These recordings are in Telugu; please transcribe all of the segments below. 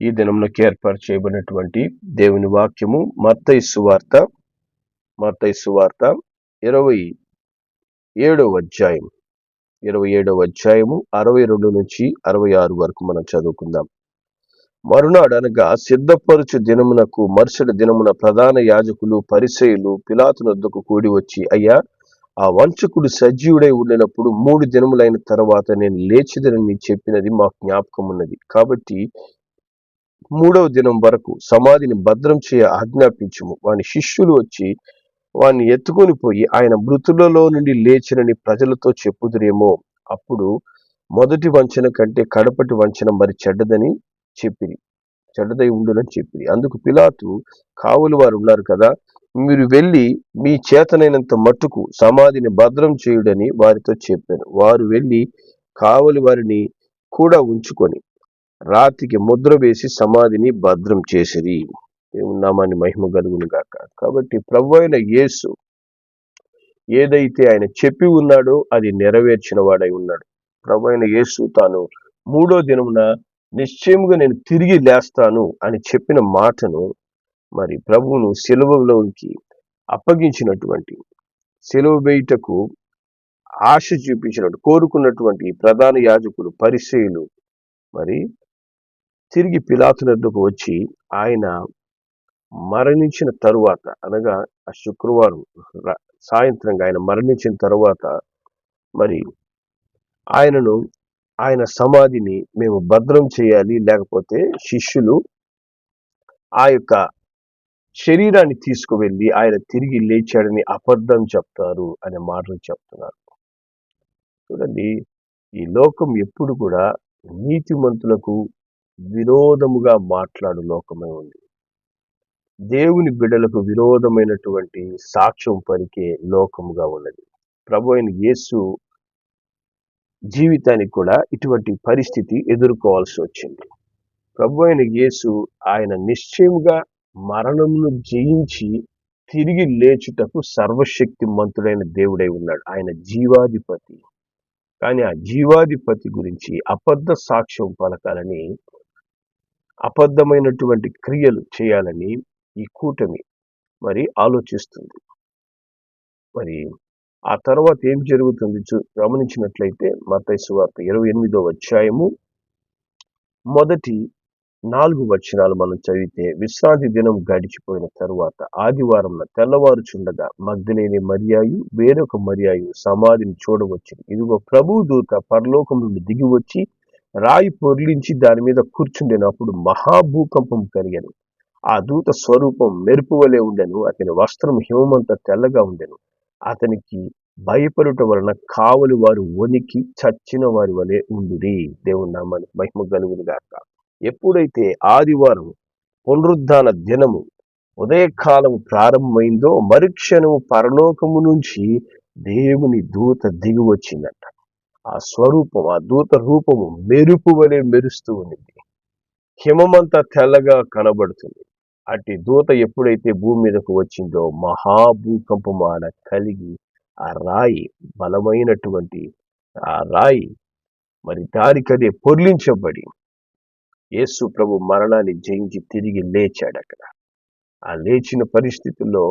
ఈ దినంలోకి ఏర్పాటు చేయబడినటువంటి దేవుని వాక్యము మత్తయి వార్త మత్తయి వార్త ఇరవై ఏడవ అధ్యాయం ఇరవై ఏడవ అధ్యాయము అరవై రెండు నుంచి అరవై ఆరు వరకు మనం చదువుకుందాం. మరునాడు అనగా సిద్ధపరుచు దినమునకు మరుసటి దినమున ప్రధాన యాజకులు పరిసయులు పిలాతునొద్దకు కూడి వచ్చి అయ్యా ఆ వంచకుడు సజీవుడై ఉండినప్పుడు మూడు దినములైన తర్వాత నేను లేచిదనని చెప్పినది మాకు జ్ఞాపకం ఉన్నది కాబట్టి మూడవ దినం వరకు సమాధిని భద్రం చేయ ఆజ్ఞాపించుము. వాని శిష్యులు వచ్చి వాన్ని ఎత్తుకొని పోయి ఆయన మృతులలో నుండి లేచినని ప్రజలతో చెప్పుదురేమో. అప్పుడు మొదటి వంచన కంటే కడపటి వంచన మరి చెడ్డదని చెప్పిరి. చెడ్డదై ఉండునని చెప్పిరి. అందుకు పిలాతు కావులు వారు ఉన్నారు కదా మీరు వెళ్ళి మీ చేతనైనంత మట్టుకు సమాధిని భద్రం చేయుడని వారితో చెప్పాను. వారు వెళ్ళి కావలి వారిని కూడా ఉంచుకొని రాతికి ముద్ర వేసి సమాధిని భద్రం చేసిరి. దేవుని నామాన్ని మహిమ కలుగును గాక. కాబట్టి ప్రభు అయిన యేసు ఏదైతే ఆయన చెప్పి ఉన్నాడో అది నెరవేర్చిన వాడై ఉన్నాడు. ప్రభు అయిన యేసు తాను మూడో దినమున నిశ్చయముగా నేను తిరిగి లేస్తాను అని చెప్పిన మాటను మరి ప్రభువును సెలవులోకి అప్పగించినటువంటి సెలవు వేయుటకు ఆశ చూపించినట్టు కోరుకున్నటువంటి ప్రధాన యాజకులు పరిచయులు మరి తిరిగి పిలాతునద్దుకు వచ్చి ఆయన మరణించిన తరువాత అనగా ఆ శుక్రవారం సాయంత్రంగా ఆయన మరణించిన తరువాత మరి ఆయనను ఆయన సమాధిని మేము భద్రం చేయాలి లేకపోతే శిష్యులు ఆ యొక్క శరీరాన్ని తీసుకువెళ్ళి ఆయన తిరిగి లేచాడని అబద్ధం చెప్తారు అనే మాటలు చెప్తున్నారు. చూడండి ఈ లోకం ఎప్పుడు కూడా నీతిమంతులకు విరోధముగా మాట్లాడు లోకమే ఉంది. దేవుని బిడ్డలకు విరోధమైనటువంటి సాక్ష్యం పలికే లోకముగా ఉన్నది. ప్రభు అయిన యేసు జీవితానికి కూడా ఇటువంటి పరిస్థితి ఎదుర్కోవాల్సి వచ్చింది. ప్రభు అయిన యేసు ఆయన నిశ్చయముగా మరణమును జయించి తిరిగి లేచుటకు సర్వశక్తి మంతుడైన దేవుడై ఉన్నాడు. ఆయన జీవాధిపతి. కానీ ఆ జీవాధిపతి గురించి అబద్ధ సాక్ష్యం పలకాలని అబద్ధమైనటువంటి క్రియలు చేయాలని ఈ కూటమి మరి ఆలోచిస్తుంది. మరి ఆ తర్వాత ఏం జరుగుతుంది చూ గమనించినట్లయితే మతైసు వార్త ఇరవై ఎనిమిదో అధ్యాయము మొదటి నాలుగు వచనాలు మనం చదివితే విశ్రాంతి దినం గడిచిపోయిన తరువాత ఆదివారం తెల్లవారుచుండగా మగ్ధలేని మర్యాయు వేరొక మర్యాయు సమాధిని చూడవచ్చు ఇదిగో ప్రభు దూత పరలోకం నుండి దిగి వచ్చి రాయి పొర్లించి దాని మీద కూర్చుండినప్పుడు మహాభూకంపం కలిగాను ఆ దూత స్వరూపం మెరుపు వలె ఉండెను. అతని వస్త్రం హిమమంత తెల్లగా ఉండెను. అతనికి భయపడుట వలన కావలి వారు వణికి చచ్చిన వారి వలె ఉండురి. దేవుని నామానికి మహిమ కలుగును గాక. ఎప్పుడైతే ఆదివారం పునరుద్ధాన దినము ఉదయకాలం ప్రారంభమైందో మరుక్షణము పరలోకము నుంచి దేవుని దూత దిగి వచ్చిందట. ఆ స్వరూపం ఆ దూత రూపము మెరుపు వలె మెరుస్తూ ఉంది హిమమంతా తెల్లగా కనబడుతుంది. అట్టి దూత ఎప్పుడైతే భూమి మీదకు వచ్చిందో మహాభూకంపం ఆడ కలిగి ఆ రాయి బలమైనటువంటి ఆ రాయి మరి దానికదే పొర్లించబడి యేసు ప్రభు మరణాన్ని జయించి తిరిగి లేచాడు అక్కడ ఆ లేచిన పరిస్థితుల్లో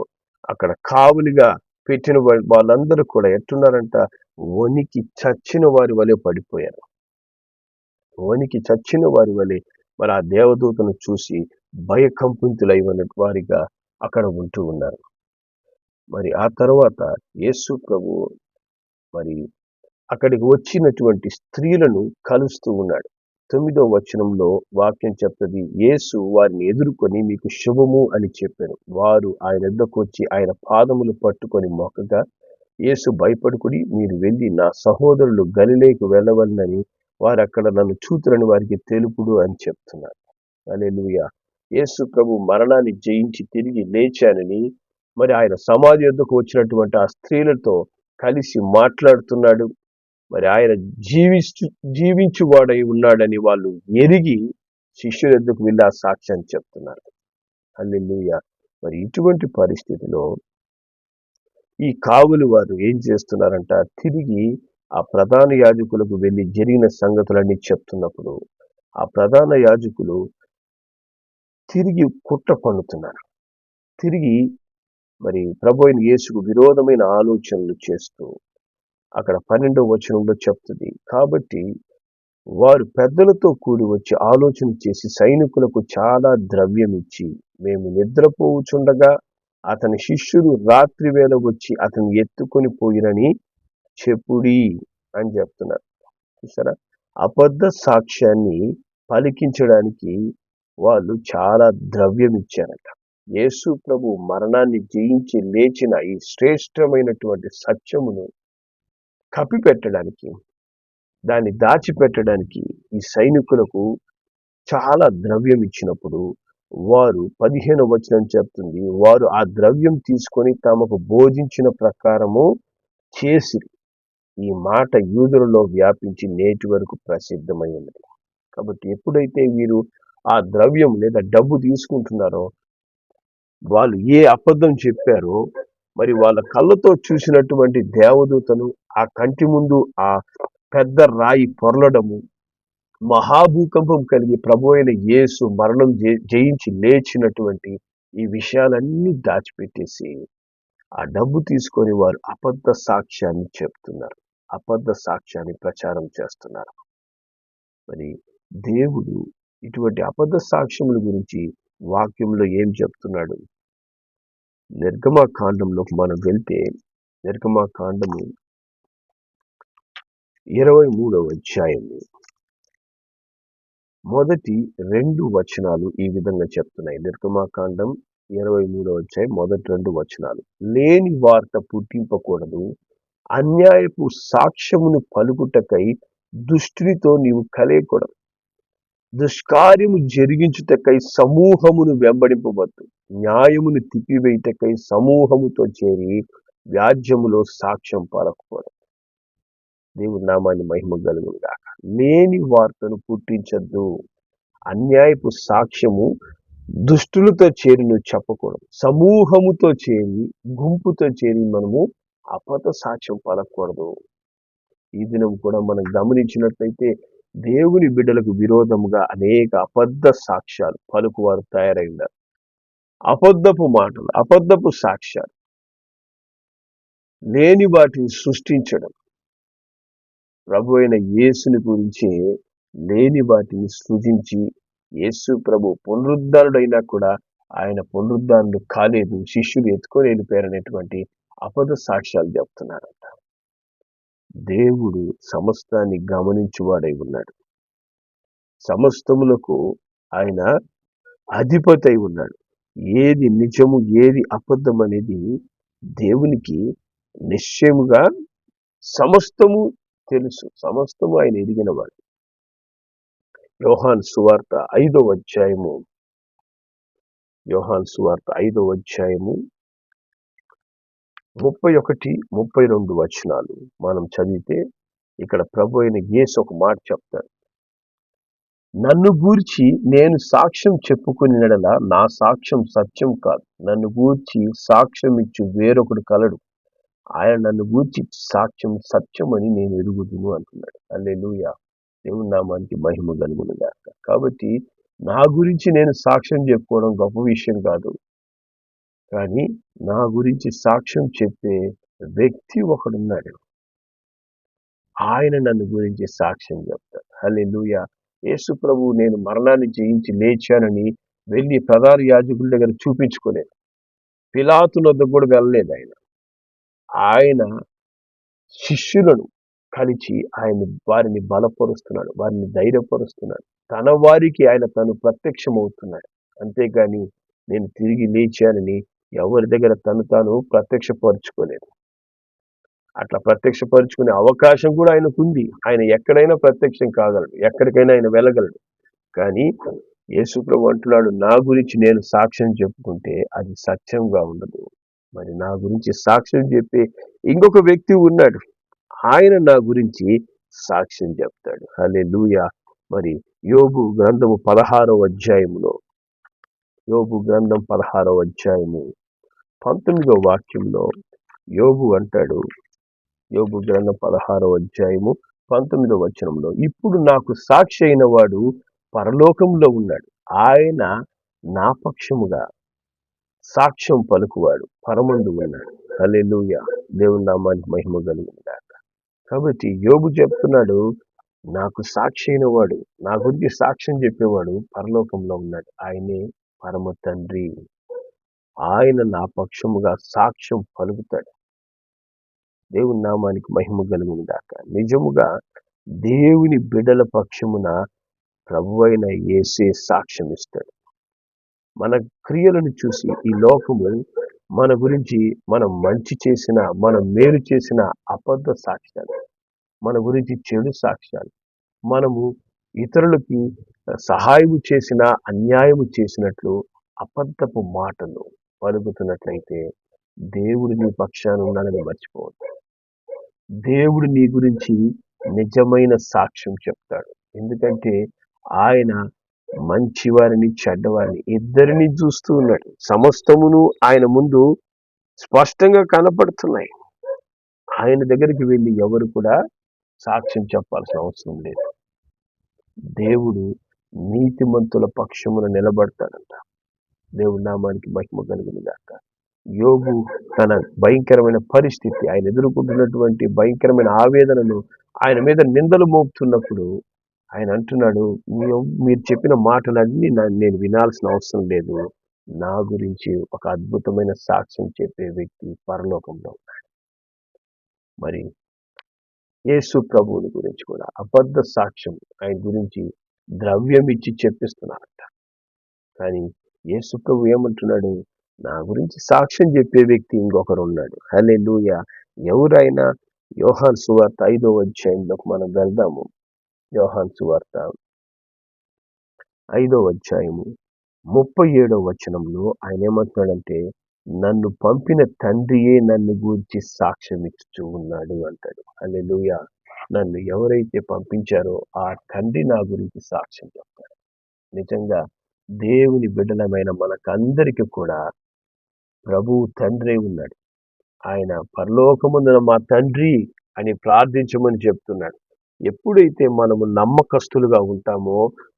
అక్కడ కావులిగా పెట్టిన వాళ్ళందరూ కూడా ఎట్టున్నారంట? వనికి చచ్చిన వారి వలె పడిపోయారు. వనికి చచ్చిన వారి వలె మరి ఆ దేవదూతను చూసి భయకంపితులై వారిగా అక్కడ ఉంటూ ఉన్నారు. మరి ఆ తర్వాత యేసు ప్రభు మరి అక్కడికి వచ్చినటువంటి స్త్రీలను కలుస్తూ ఉన్నాడు. తొమ్మిదో వచనంలో వాక్యం చెప్తుంది యేసు వారిని ఎదుర్కొని మీకు శుభము అని చెప్పారు. వారు ఆయన ఎద్దకు వచ్చి ఆయన పాదములు పట్టుకొని మొక్కగా యేసు భయపడుకుని మీరు వెళ్ళి నా సహోదరులు గలిలేకు వెళ్ళవలనని వారు అక్కడ నన్ను చూతురని వారికి తెలుపుడు అని చెప్తున్నారు. అలెలుయ యేసు ప్రభు మరణాన్ని జయించి తిరిగి లేచానని మరి ఆయన సమాధి యొద్దకు వచ్చినటువంటి ఆ స్త్రీలతో కలిసి మాట్లాడుతున్నాడు. మరి ఆయన జీవించు జీవించువాడై ఉన్నాడని వాళ్ళు ఎరిగి శిష్యుల ఎద్దుకు వెళ్ళి ఆ సాక్ష్యాన్ని చెప్తున్నారు. హల్లెలూయా! మరి ఇటువంటి పరిస్థితిలో ఈ కావులు వారు ఏం చేస్తున్నారంట? తిరిగి ఆ ప్రధాన యాజకులకు వెళ్ళి జరిగిన సంగతులన్నీ చెప్తున్నప్పుడు ఆ ప్రధాన యాజకులు తిరిగి కుట్ర పన్నుతున్నారు. తిరిగి మరి ప్రభు అయిన యేసుకు విరోధమైన ఆలోచనలు చేస్తూ అక్కడ పన్నెండవ వచనంలో చెప్తుంది. కాబట్టి వారు పెద్దలతో కూడి వచ్చి ఆలోచన చేసి సైనికులకు చాలా ద్రవ్యం ఇచ్చి మేము నిద్రపోవుచుండగా అతని శిష్యులు రాత్రి వేళ వచ్చి అతను ఎత్తుకొని పోయినని చెప్పుడి అని చెప్తున్నారు. చూసారా? అబద్ధ సాక్ష్యాన్ని పలికించడానికి వాళ్ళు చాలా ద్రవ్యం ఇచ్చారట. యేసు ప్రభు మరణాన్ని జయించి లేచిన ఈ శ్రేష్టమైనటువంటి సత్యమును కప్పిపెట్టడానికి దాన్ని దాచిపెట్టడానికి ఈ సైనికులకు చాలా ద్రవ్యం ఇచ్చినప్పుడు వారు పదిహేను వచనం చెప్తుంది వారు ఆ ద్రవ్యం తీసుకొని తమకు బోధించిన ప్రకారము చేసి ఈ మాట యూదులలో వ్యాపించి నేటి వరకు ప్రసిద్ధమై ఉన్నది. కాబట్టి ఎప్పుడైతే వీరు ఆ ద్రవ్యం లేదా డబ్బు తీసుకుంటున్నారో వాళ్ళు ఏ అబద్ధం చెప్పారో మరి వాళ్ళ కళ్ళతో చూసినటువంటి దేవదూతను ఆ కంటి ముందు ఆ పెద్ద రాయి పొరలడము మహాభూకంపం కలిగి ప్రభు అయిన యేసు మరణం జయించి లేచినటువంటి ఈ విషయాలన్నీ దాచిపెట్టేసి ఆ డబ్బు తీసుకొని వారు అబద్ధ సాక్ష్యాన్ని చెప్తున్నారు. అబద్ధ సాక్ష్యాన్ని ప్రచారం చేస్తున్నారు. మరి దేవుడు ఇటువంటి అబద్ధ సాక్ష్యముల గురించి వాక్యంలో ఏం చెప్తున్నాడు? నిర్గమా కాండంలోకి మనం వెళ్తే నిర్గమా కాండము ఇరవై మూడవ అధ్యాయము. మొదటి రెండు వచనాలు ఈ విధంగా చెప్తున్నాయి. నిర్గమాకాండం ఇరవై మూడవ అధ్యాయం మొదటి రెండు వచనాలు. లేని వార్త పుట్టింపకూడదు. అన్యాయపు సాక్ష్యమును పలుకుటకై దుష్టితో నీవు కలయకూడదు. దుష్కార్యము జరిగించుటకై సమూహమును వెంబడింపవద్దు. న్యాయమును తిప్పివేయుటకై సమూహముతో చేరి వ్యాజ్యములో సాక్ష్యం పలకూడదు. దేవుడి నామాన్ని మహిమ కలుగుగా లేని వార్తను పుట్టించద్దు. అన్యాయపు సాక్ష్యము దుష్టులతో చేరి నువ్వు చెప్పకూడదు. సమూహముతో చేరి గుంపుతో చేరి మనము అపత సాక్ష్యం పలకూడదు. ఈ దినం కూడా మనం గమనించినట్లయితే దేవుని బిడ్డలకు విరోధముగా అనేక అబద్ధ సాక్ష్యాలు పలుకువారు తయారైనారు. ఉన్నారు అబద్ధపు మాటలు అబద్ధపు సాక్ష్యాలు లేని వాటిని సృష్టించడం ప్రభు అయిన యేసుని గురించి లేని వాటిని సృజించి యేసు ప్రభు పునరుద్ధారుడైనా కూడా ఆయన పునరుద్ధారుడు కాలేదు శిష్యులు ఎత్తుకొని వెళ్ళిపోయారనేటువంటి అపద సాక్ష్యాలు చెప్తున్నారంట. దేవుడు సమస్తాన్ని గమనించువాడై ఉన్నాడు. సమస్తములకు ఆయన అధిపతి అయి ఉన్నాడు. ఏది నిజము ఏది అబద్ధం అనేది దేవునికి నిశ్చయముగా సమస్తము తెలుసు. సమస్తము ఆయన ఎదిగిన వాడు. యోహాన్ సువార్త ఐదవ అధ్యాయము. యోహాన్ సువార్త ఐదవ అధ్యాయము. ముప్పై ఒకటి ముప్పై రెండు వచనాలు మనం చదివితే ఇక్కడ ప్రభు అయిన యేసు ఒక మాట చెప్తాడు. నన్ను గూర్చి నేను సాక్ష్యం చెప్పుకుని నా సాక్ష్యం సత్యం కాదు. నన్ను గూర్చి సాక్ష్యం ఇచ్చి వేరొకడు కలడు. ఆయన నన్ను గూర్చి సాక్ష్యం సత్యం అని నేను ఎరుగుదును అంటున్నాడు. అల్లే లూయ దేవుని నామానికి మహిమ కలుగును కాబట్టి నా గురించి నేను సాక్ష్యం చెప్పుకోవడం గొప్ప విషయం కాదు. కానీ నా గురించి సాక్ష్యం చెప్పే వ్యక్తి ఒకడున్నాడు. ఆయన నన్ను గురించి సాక్ష్యం చెప్తాడు. హలే లూయ యేసు ప్రభు నేను మరణాన్ని జయించి లేచానని వెళ్ళి ప్రధాన యాజకుల దగ్గర చూపించుకోలేదు. పిలాతుల వద్ద కూడా వెళ్ళలేదు ఆయన. ఆయన శిష్యులను కలిసి ఆయన వారిని బలపరుస్తున్నాడు వారిని ధైర్యపరుస్తున్నాడు. తన వారికి ఆయన తను ప్రత్యక్షమవుతున్నాడు. అంతేగాని నేను తిరిగి లేచానని ఎవరి దగ్గర తను తాను ప్రత్యక్షపరుచుకోలేదు. అట్లా ప్రత్యక్షపరుచుకునే అవకాశం కూడా ఆయనకు ఉంది. ఆయన ఎక్కడైనా ప్రత్యక్షం కాగలడు ఎక్కడికైనా ఆయన వెళ్ళగలడు. కానీ యేసుప్రభు అంటున్నాడు నా గురించి నేను సాక్ష్యం చెప్పుకుంటే అది సత్యంగా ఉండదు. మరి నా గురించి సాక్ష్యం చెప్పే ఇంకొక వ్యక్తి ఉన్నాడు. ఆయన నా గురించి సాక్ష్యం చెప్తాడు. అలే లూయ మరి యోగు గ్రంథము పదహారవ అధ్యాయములో. యోగు గ్రంథం పదహారవ అధ్యాయము. పంతొమ్మిదవ వాక్యంలో యోగు అంటాడు. యోగు గ్రంథం పదహారవ అధ్యాయము పంతొమ్మిదవ వచనంలో ఇప్పుడు నాకు సాక్షి అయిన వాడు పరలోకంలో ఉన్నాడు. ఆయన నా పక్షముగా సాక్ష్యం పలుకువాడు పరమందు ఉన్నాడు. హల్లెలూయా. దేవుని నామానికి మహిమ కలుగును కాబట్టి యోగు చెప్తున్నాడు నాకు సాక్షి అయినవాడు నా గురించి సాక్ష్యం చెప్పేవాడు పరలోకంలో ఉన్నాడు. ఆయనే పరమ తండ్రి. ఆయన నా పక్షముగా సాక్ష్యం పలుకుతాడు. దేవుని నామానికి మహిమ కలుగును నిజముగా దేవుని బిడల పక్షమున ప్రభు అయిన ఏసే సాక్ష్యం ఇస్తాడు. మన క్రియలను చూసి ఈ లోకము మన గురించి మనం మంచి చేసిన మనం మేలు చేసిన అబద్ధ సాక్ష్యాలు మన గురించి చెడు సాక్ష్యాలు మనము ఇతరులకి సహాయము చేసిన అన్యాయము చేసినట్లు అబద్ధపు మాటలు పలుకుతున్నట్లయితే దేవుడు నీ పక్షాన ఉన్నాడని మర్చిపోవద్దు. దేవుడు నీ గురించి నిజమైన సాక్ష్యం చెప్తాడు. ఎందుకంటే ఆయన మంచివారిని చెడ్డవారిని ఇద్దరిని చూస్తూ ఉన్నాడు. సమస్తమును ఆయన ముందు స్పష్టంగా కనపడుతున్నాయి. ఆయన దగ్గరికి వెళ్ళి ఎవరు కూడా సాక్ష్యం చెప్పాల్సిన అవసరం లేదు. దేవుడు నీతిమంతుల పక్షమున నిలబడతాడంట. దేవుడి నామానికి మహిమ కలిగిన గాక. యోగు తన భయంకరమైన పరిస్థితి ఆయన ఎదుర్కొంటున్నటువంటి భయంకరమైన ఆవేదనను ఆయన మీద నిందలు మోపుతున్నప్పుడు ఆయన అంటున్నాడు మీరు చెప్పిన మాటలన్నీ నేను వినాల్సిన అవసరం లేదు. నా గురించి ఒక అద్భుతమైన సాక్ష్యం చెప్పే వ్యక్తి పరలోకంలో ఉన్నాడు. మరి యేసు ప్రభువుని గురించి కూడా అబద్ధ సాక్ష్యం ఆయన గురించి ద్రవ్యం ఇచ్చి చెప్పిస్తున్నారంట. కానీ యేసు ప్రభు ఏమంటున్నాడు నా గురించి సాక్ష్యం చెప్పే వ్యక్తి ఇంకొకరు ఉన్నాడు. హలే ఎవరైనా యోహాన్ సువార్త ఐదో అధ్యాయంలోకి మనం వెళ్దాము. యోహాన్ సువార్త. ఐదో అధ్యాయము. ముప్పై ఏడో వచనంలో ఆయన ఏమంటున్నాడంటే నన్ను పంపిన తండ్రియే నన్ను గురించి సాక్ష్యం ఇస్తూ ఉన్నాడు అంటాడు. అల్లెలుయ నన్ను ఎవరైతే పంపించారో ఆ తండ్రి నా గురించి సాక్ష్యం చెప్తాడు. నిజంగా దేవుని బిడ్డలమైన మనకందరికీ కూడా ప్రభువు తండ్రి ఉన్నాడు. ఆయన పరలోకముందున మా తండ్రి అని ప్రార్థించమని చెప్తున్నాడు. ఎప్పుడైతే మనము నమ్మకస్తులుగా ఉంటామో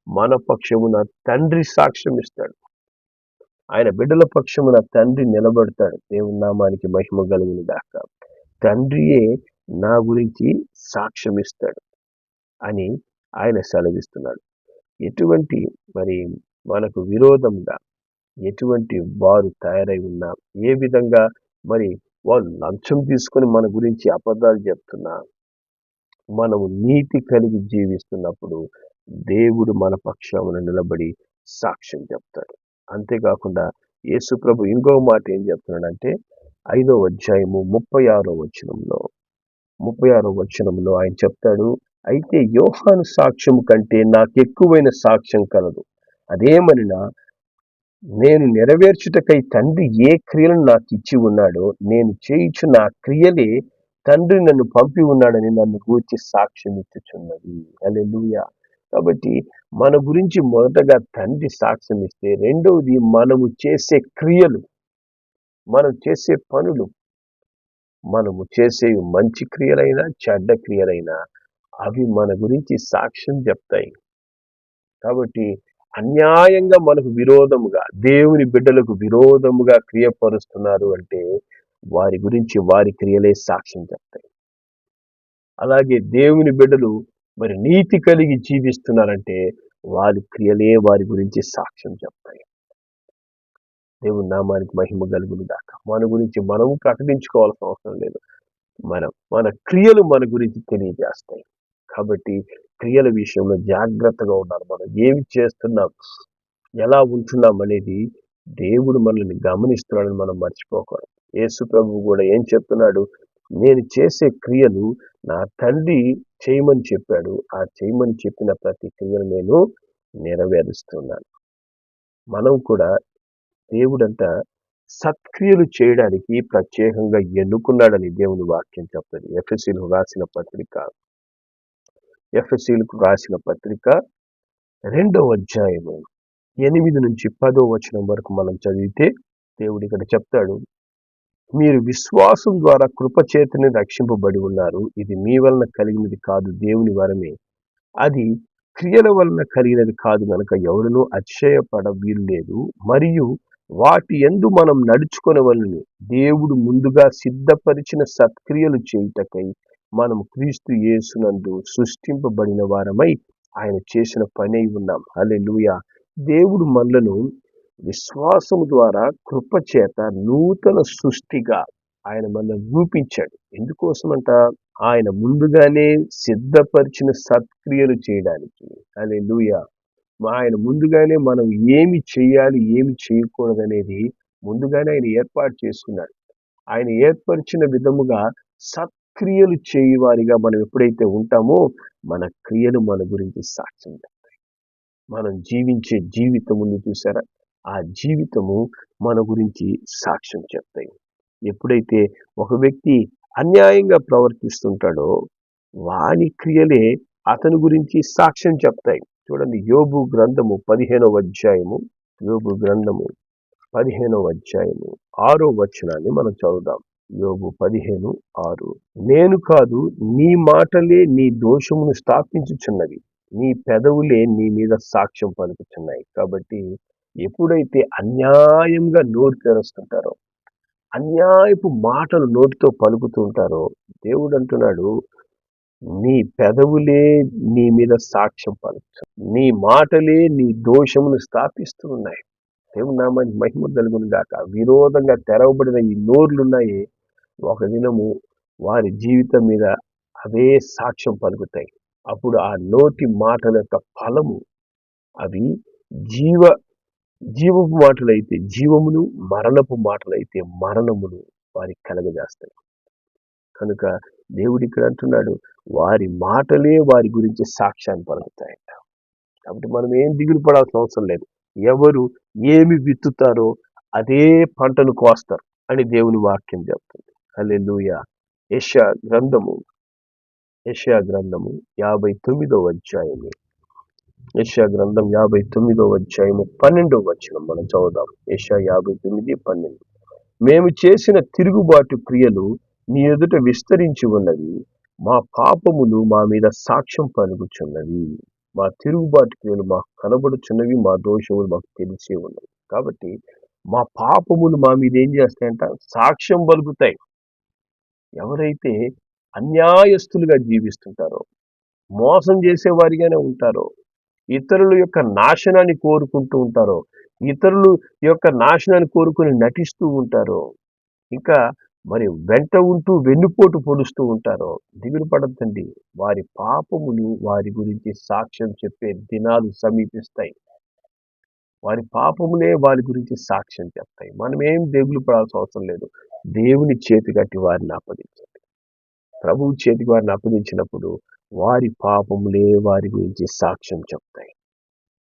మన పక్షమున తండ్రి సాక్ష్యం ఇస్తాడు. ఆయన బిడ్డల పక్షమున తండ్రి నిలబడతాడు. దేవుని నామానికి మహిమ కలిగిన దాకా తండ్రియే నా గురించి సాక్ష్యం ఇస్తాడు అని ఆయన సెలవిస్తున్నాడు. ఎటువంటి మరి మనకు విరోధంగా ఎటువంటి వారు తయారై ఉన్నా ఏ విధంగా మరి వాళ్ళు లంచం తీసుకొని మన గురించి అబద్ధాలు చెప్తున్నా మనము నీతి కలిగి జీవిస్తున్నప్పుడు దేవుడు మన పక్షమున నిలబడి సాక్ష్యం చెప్తాడు. అంతేకాకుండా యేసు ప్రభు ఇంకో మాట ఏం చెప్తున్నాడంటే ఐదో అధ్యాయము ముప్పై ఆరో వచనంలో ముప్పై ఆరో వచనంలో ఆయన చెప్తాడు అయితే యోహాను సాక్ష్యం కంటే నాకు ఎక్కువైన సాక్ష్యం కలదు. అదేమనినా నేను నెరవేర్చుటకై తండ్రి ఏ క్రియలను నాకు ఇచ్చి ఉన్నాడో నేను చేయించు నా క్రియలే తండ్రి నన్ను పంపి ఉన్నాడని నన్ను గూర్చి సాక్ష్యం ఇచ్చుచున్నది. అలెలుయ కాబట్టి మన గురించి మొదటగా తండ్రి సాక్ష్యం ఇస్తే రెండవది మనము చేసే క్రియలు మనం చేసే పనులు మనము చేసే మంచి క్రియలైనా చెడ్డ క్రియలైనా అవి మన గురించి సాక్ష్యం చెప్తాయి. కాబట్టి అన్యాయంగా మనకు విరోధముగా దేవుని బిడ్డలకు విరోధముగా క్రియపరుస్తున్నారు అంటే వారి గురించి వారి క్రియలే సాక్ష్యం చెప్తాయి. అలాగే దేవుని బిడ్డలు మరి నీతి కలిగి జీవిస్తున్నారంటే వారి క్రియలే వారి గురించి సాక్ష్యం చెప్తాయి. దేవుని నామానికి మహిమ కలుగుని దాకా మన గురించి మనము ప్రకటించుకోవాల్సిన అవసరం లేదు. మన మన క్రియలు మన గురించి తెలియజేస్తాయి. కాబట్టి క్రియల విషయంలో జాగ్రత్తగా ఉండాలి. మనం ఏమి చేస్తున్నాం ఎలా ఉంటున్నాం అనేది దేవుడు మనల్ని గమనిస్తున్నాడని మనం మర్చిపోకూడదు. యేసు ప్రభు కూడా ఏం చెప్తున్నాడు? నేను చేసే క్రియలు నా తండ్రి చేయమని చెప్పాడు. ఆ చేయమని చెప్పిన ప్రతి క్రియను నేను నెరవేరుస్తున్నాను. మనం కూడా దేవుడంతా సత్క్రియలు చేయడానికి ప్రత్యేకంగా ఎన్నుకున్నాడని దేవుని వాక్యం చెప్తుంది. ఎఫ్ఎస్సీలు రాసిన పత్రిక ఎఫ్ఎస్సీలకు రాసిన పత్రిక రెండవ అధ్యాయము ఎనిమిది నుంచి పదో వచనం వరకు మనం చదివితే దేవుడు ఇక్కడ చెప్తాడు. మీరు విశ్వాసం ద్వారా కృపచేతనే రక్షింపబడి ఉన్నారు. ఇది మీ వలన కలిగినది కాదు దేవుని వరమే. అది క్రియల వలన కలిగినది కాదు కనుక ఎవరినూ అతిశయపడ వీలు లేదు. మరియు వాటి ఎందు మనం నడుచుకొనవలని. దేవుడు ముందుగా సిద్ధపరిచిన సత్క్రియలు చేయుటకై మనం క్రీస్తు యేసునందు సృష్టింపబడిన వారమై ఆయన చేసిన పని అయి ఉన్నాం. అలెలుయ దేవుడు మనలను విశ్వాసము ద్వారా కృపచేత నూతన సృష్టిగా ఆయన మనల్ని రూపించాడు. ఎందుకోసమంట? ఆయన ముందుగానే సిద్ధపరిచిన సత్క్రియలు చేయడానికి. హల్లెలూయా! ఆయన ముందుగానే మనం ఏమి చేయాలి ఏమి చేయకూడదు అనేది ముందుగానే ఆయన ఏర్పాటు చేసుకున్నాడు. ఆయన ఏర్పరిచిన విధముగా సత్క్రియలు చేయవారిగా మనం ఎప్పుడైతే ఉంటామో మన క్రియలు మన గురించి సాక్ష్యం చెప్తాయి. మనం జీవించే జీవితం ఉంది చూసారా? ఆ జీవితము మన గురించి సాక్ష్యం చెప్తాయి. ఎప్పుడైతే ఒక వ్యక్తి అన్యాయంగా ప్రవర్తిస్తుంటాడో వాని క్రియలే అతని గురించి సాక్ష్యం చెప్తాయి. చూడండి యోబు గ్రంథము పదిహేనవ అధ్యాయము యోబు గ్రంథము పదిహేనవ అధ్యాయము ఆరో వచనాన్ని మనం చదువుదాం. యోగు పదిహేను ఆరు. నేను కాదు నీ మాటలే నీ దోషమును స్థాపించుచున్నవి. నీ పెదవులే నీ మీద సాక్ష్యం పలుకుతున్నాయి కాబట్టి ఎప్పుడైతే అన్యాయంగా నోరు తెరుస్తుంటారో అన్యాయపు మాటలు నోటితో పలుకుతూ ఉంటారో దేవుడు అంటున్నాడు నీ పెదవులే నీ మీద సాక్ష్యం పలుకు నీ మాటలే నీ దోషమును స్థాపిస్తూ ఉన్నాయి. దేవుని నామాన్ని మహిమ కలుగును గాక. విరోధంగా తెరవబడిన ఈ నోర్లున్నాయి. ఒక దినము వారి జీవితం మీద అవే సాక్ష్యం పలుకుతాయి. అప్పుడు ఆ నోటి మాటల యొక్క ఫలము అవి జీవ జీవపు మాటలైతే జీవమును మరణపు మాటలైతే మరణమును వారికి కలగజేస్తాయి. కనుక దేవుడు ఇక్కడ అంటున్నాడు వారి మాటలే వారి గురించి సాక్ష్యాన్ని పలుకుతాయంట. కాబట్టి మనం ఏం దిగులు పడాల్సిన అవసరం లేదు. ఎవరు ఏమి విత్తుతారో అదే పంటను కోస్తారు అని దేవుని వాక్యం చెప్తుంది. లూయ యెషయా గ్రంథము. యెషయా గ్రంథము యాభై తొమ్మిదవ అధ్యాయము. యెషయా గ్రంథం యాభై తొమ్మిదవ అధ్యాయము పన్నెండవ వచనం మనం చదువుదాం. యెషయా యాభై తొమ్మిది పన్నెండు. మేము చేసిన తిరుగుబాటు క్రియలు నీ ఎదుట విస్తరించి ఉన్నవి మా పాపములు మా మీద సాక్ష్యం పలుకుచున్నవి. మా తిరుగుబాటు క్రియలు మాకు కనబడుచున్నవి మా దోషములు మాకు తెలిసే ఉన్నవి. కాబట్టి మా పాపములు మా మీద ఏం చేస్తాయంట? సాక్ష్యం పలుకుతాయి. ఎవరైతే అన్యాయస్తులుగా జీవిస్తుంటారో మోసం చేసేవారిగానే ఉంటారో ఇతరుల యొక్క నాశనాన్ని కోరుకుంటూ ఉంటారో ఇతరులు యొక్క నాశనాన్ని కోరుకుని నటిస్తూ ఉంటారో ఇంకా మరి వెంట ఉంటూ వెన్నుపోటు పొడుస్తూ ఉంటారో దిగులు పడద్దండి. వారి పాపములు వారి గురించి సాక్ష్యం చెప్పే దినాలు సమీపిస్తాయి. వారి పాపములే వారి గురించి సాక్ష్యం చెప్తాయి. మనం ఏం దిగులు పడాల్సిన అవసరం లేదు. దేవుని చేతి కట్టి వారిని అప్పగించండి ప్రభువు చేతికి వారిని అప్పగించినప్పుడు వారి పాపములే వారి గురించి సాక్ష్యం చెప్తాయి.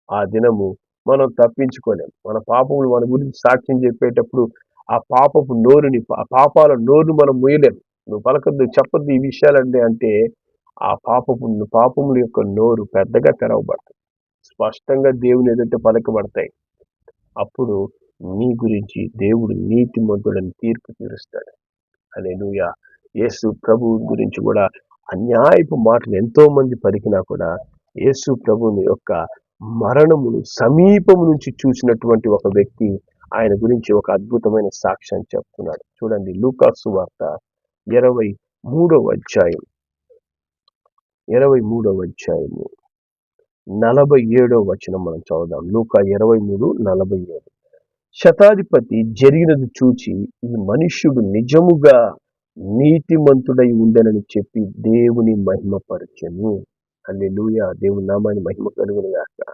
ఆ దినము మనం తప్పించుకోలేం. మన పాపములు మన గురించి సాక్ష్యం చెప్పేటప్పుడు ఆ పాపపు నోరుని ఆ పాపాల నోరుని మనం ముయ్యలేం నువ్వు పలకద్దు చెప్పద్దు ఈ విషయాలండి అంటే ఆ పాపపు పాపముల యొక్క నోరు పెద్దగా తెరవబడుతుంది స్పష్టంగా దేవుని ఎదుట పలకబడతాయి. అప్పుడు నీ గురించి దేవుడు నీతిమంతుడని తీర్పు తీరుస్తాడు. అనే నువ్వు యేసు ప్రభు గురించి కూడా అన్యాయపు మాటలు ఎంతో మంది పలికినా కూడా యేసు ప్రభుని యొక్క మరణమును సమీపం నుంచి చూసినటువంటి ఒక వ్యక్తి ఆయన గురించి ఒక అద్భుతమైన సాక్ష్యాన్ని చెప్తున్నాడు. చూడండి లూకాసు వార్త ఇరవై మూడవ అధ్యాయం. ఇరవై మూడవ అధ్యాయము. నలభై ఏడవ వచనం మనం చదువుదాం. లూకా ఇరవై మూడు నలభై ఏడు. శతాధిపతి జరిగినది చూచి ఈ మనుష్యుడు నిజముగా నీతిమంతుడై ఉండనని చెప్పి దేవుని మహిమపరచను. అల్లెలూయ దేవుని నామాన్ని మహిమ కలుగును గాక.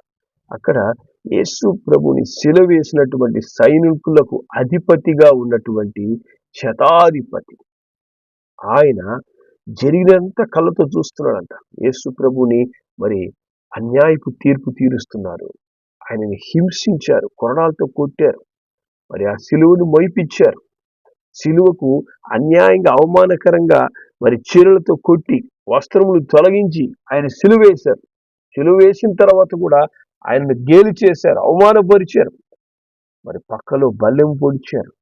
అక్కడ యేసు ప్రభుని సిలవేసినటువంటి సైనికులకు అధిపతిగా ఉన్నటువంటి శతాధిపతి. ఆయన జరిగినంత కళ్ళతో చూస్తున్నాడంట. యేసు ప్రభుని మరి అన్యాయపు తీర్పు తీరుస్తున్నారు. ఆయనని హింసించారు కొరడాలతో కొట్టారు. మరి ఆ సిలువను మోయిపించారు. సిలువకు అన్యాయంగా అవమానకరంగా మరి చీరలతో కొట్టి వస్త్రములు తొలగించి ఆయన సిలువేశారు. సిలువేసిన తర్వాత కూడా ఆయనను గేలి చేశారు అవమానపరిచారు. మరి పక్కలో బల్లెం పొడిచారు.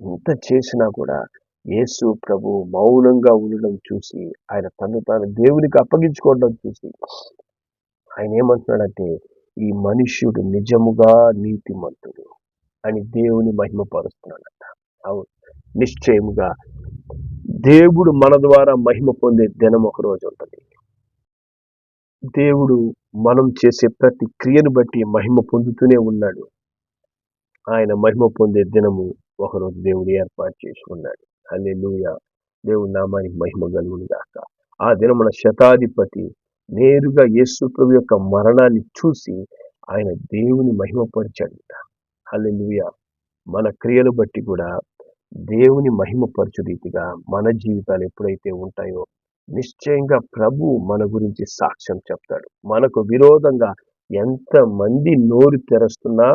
ఇంత చేసినా కూడా యేసు ప్రభు మౌనంగా ఉండడం చూసి ఆయన తను తాను దేవునికి అప్పగించుకోవడం చూసి ఆయన ఏమంటున్నాడంటే ఈ మనుష్యుడు నిజముగా నీతిమంతుడు అని దేవుని మహిమపరుస్తున్నాడంట. అవును. నిశ్చయముగా దేవుడు మన ద్వారా మహిమ పొందే దినం ఒక రోజు ఉంటుంది. దేవుడు మనం చేసే ప్రతి క్రియను బట్టి మహిమ పొందుతూనే ఉన్నాడు. ఆయన మహిమ పొందే దినము ఒకరోజు దేవుడు ఏర్పాటు చేసుకున్నాడు. అల్లే దేవుడి నామానికి మహిమ కలుగును గాక. ఆ దినమున శతాధిపతి నేరుగా యేసు ప్రభు యొక్క మరణాన్ని చూసి ఆయన దేవుని మహిమపరిచాడు అల్లెలుయ మన క్రియలు బట్టి కూడా దేవుని మహిమపరచు రీతిగా మన జీవితాలు ఎప్పుడైతే ఉంటాయో నిశ్చయంగా ప్రభు మన గురించి సాక్ష్యం చెప్తాడు. మనకు విరోధంగా ఎంతమంది నోరు తెరుస్తున్నా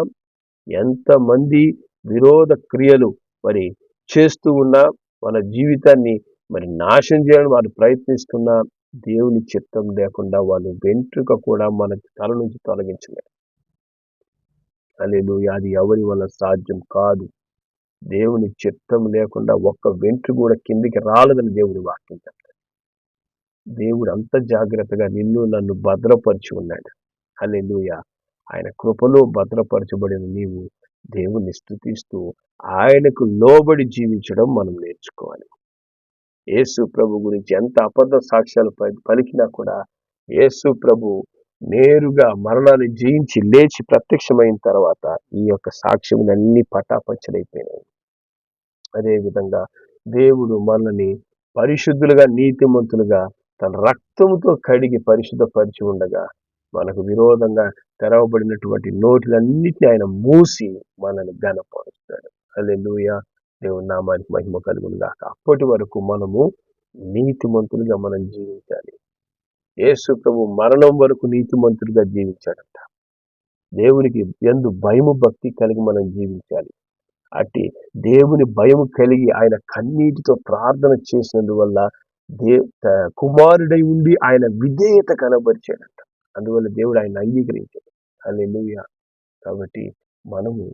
ఎంతమంది విరోధ క్రియలు మరి చేస్తూ ఉన్నా మన జీవితాన్ని మరి నాశనం చేయడానికి వారు ప్రయత్నిస్తున్నా దేవుని చిత్తం లేకుండా వాళ్ళు వెంట్రుక కూడా మన తల నుంచి తొలగించలేదు అలేదు అది ఎవరి వల్ల సాధ్యం కాదు. దేవుని చిత్తం లేకుండా ఒక్క వెంట్రు కూడా కిందికి రాలేదని దేవుని వాక్యం చెప్తాడు దేవుడు అంత జాగ్రత్తగా నిన్ను నన్ను భద్రపరిచి ఉన్నాడు. అల్లెలుయ ఆయన కృపలో భద్రపరచబడిన నీవు దేవుని స్థుతిస్తూ ఆయనకు లోబడి జీవించడం మనం నేర్చుకోవాలి. యేసు ప్రభు గురించి ఎంత అబద్ధ సాక్ష్యాలు పలికినా కూడా యేసు ప్రభు నేరుగా మరణాన్ని జయించి లేచి ప్రత్యక్షమైన తర్వాత ఈ యొక్క సాక్ష్యములన్నీ పటాపంచలైపోయినాయి. అదేవిధంగా దేవుడు మనల్ని పరిశుద్ధులుగా నీతిమంతులుగా తన రక్తముతో కడిగి పరిశుద్ధపరిచి ఉండగా మనకు విరోధంగా తెరవబడినటువంటి నోట్లన్నిటిని ఆయన మూసి మనల్ని ఘనపరుస్తాడు. అదే లూయ దేవుని నామానికి మహిమ కలుగును అప్పటి వరకు మనము నీతిమంతులుగా మనం జీవించాలి. యేసు ప్రభు మరణం వరకు నీతిమంతుడిగా జీవించాడంట. దేవునికి ఎందు భయము భక్తి కలిగి మనం జీవించాలి. అట్టి దేవుని భయం కలిగి ఆయన కన్నీటితో ప్రార్థన చేసినందువల్ల దే కుమారుడై ఉండి ఆయన విధేయత కనబరిచాడంట. అందువల్ల దేవుడు ఆయన అంగీకరించాడు. అల్లెలుయ కాబట్టి మనము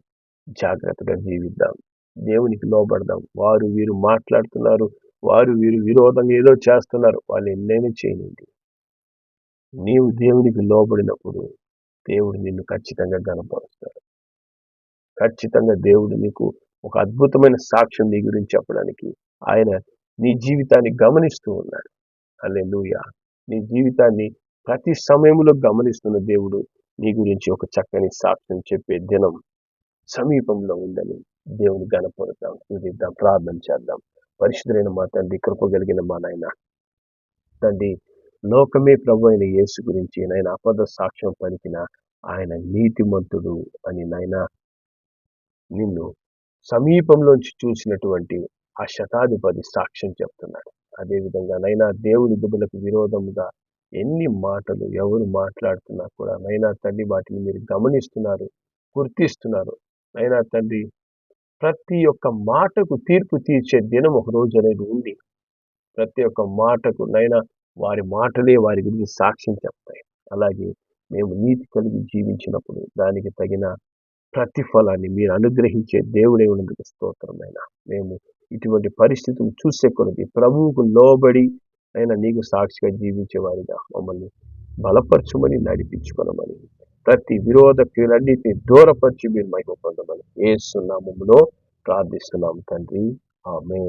జాగ్రత్తగా జీవిద్దాం. దేవునికి లోబడదాం. వారు వీరు మాట్లాడుతున్నారు. వారు వీరు విరోధంగా ఏదో చేస్తున్నారు. వాళ్ళు ఎన్నైనా చేయనండి నీవు దేవునికి లోబడినప్పుడు దేవుడు నిన్ను ఖచ్చితంగా గనపరుస్తాడు ఖచ్చితంగా దేవుడు నీకు ఒక అద్భుతమైన సాక్ష్యం నీ గురించి చెప్పడానికి ఆయన నీ జీవితాన్ని గమనిస్తూ ఉన్నాడు. అల్లే నీ జీవితాన్ని ప్రతి సమయంలో గమనిస్తున్న దేవుడు నీ గురించి ఒక చక్కని సాక్ష్యం చెప్పే దినం సమీపంలో ఉందని దేవుని గణపడతాం చూద్దాం ప్రార్థన చేద్దాం. పరిశుద్ధులైన మా తండ్రి కృపగలిగిన మా నాయన. తండ్రి లోకమే ప్రభు అయిన యేసు గురించి నాయన అపద సాక్ష్యం పలికిన ఆయన నీతిమంతుడు అని నాయన నిన్ను సమీపంలోంచి చూసినటువంటి ఆ శతాధిపతి సాక్ష్యం చెప్తున్నాడు. అదేవిధంగా నైనా దేవుని బిడ్డలకు విరోధముగా ఎన్ని మాటలు ఎవరు మాట్లాడుతున్నా కూడా నైనా తండ్రి వాటిని మీరు గమనిస్తున్నారు గుర్తిస్తున్నారు. నైనా తండ్రి ప్రతి ఒక్క మాటకు తీర్పు తీర్చే దినం ఒక రోజు అనేది ఉంది. ప్రతి ఒక్క మాటకు నైనా వారి మాటలే వారి గురించి సాక్ష్యం చెప్తాయి. అలాగే మేము నీతి కలిగి జీవించినప్పుడు దానికి తగిన ప్రతిఫలాన్ని మీరు అనుగ్రహించే దేవుడే ఉన్నందుకు స్తోత్రమైన మేము ఇటువంటి పరిస్థితులు చూసే కొలది ప్రభువుకు లోబడి అయినా నీకు సాక్షిగా జీవించే వారిగా మమ్మల్ని బలపరచమని నడిపించుకోనమని ప్రతి విరోధ క్రియలన్నిటిని దూరపరిచి మీరు మహిమ పొందమని ఏసునామంలో ప్రార్థిస్తున్నాం తండ్రి. ఆమె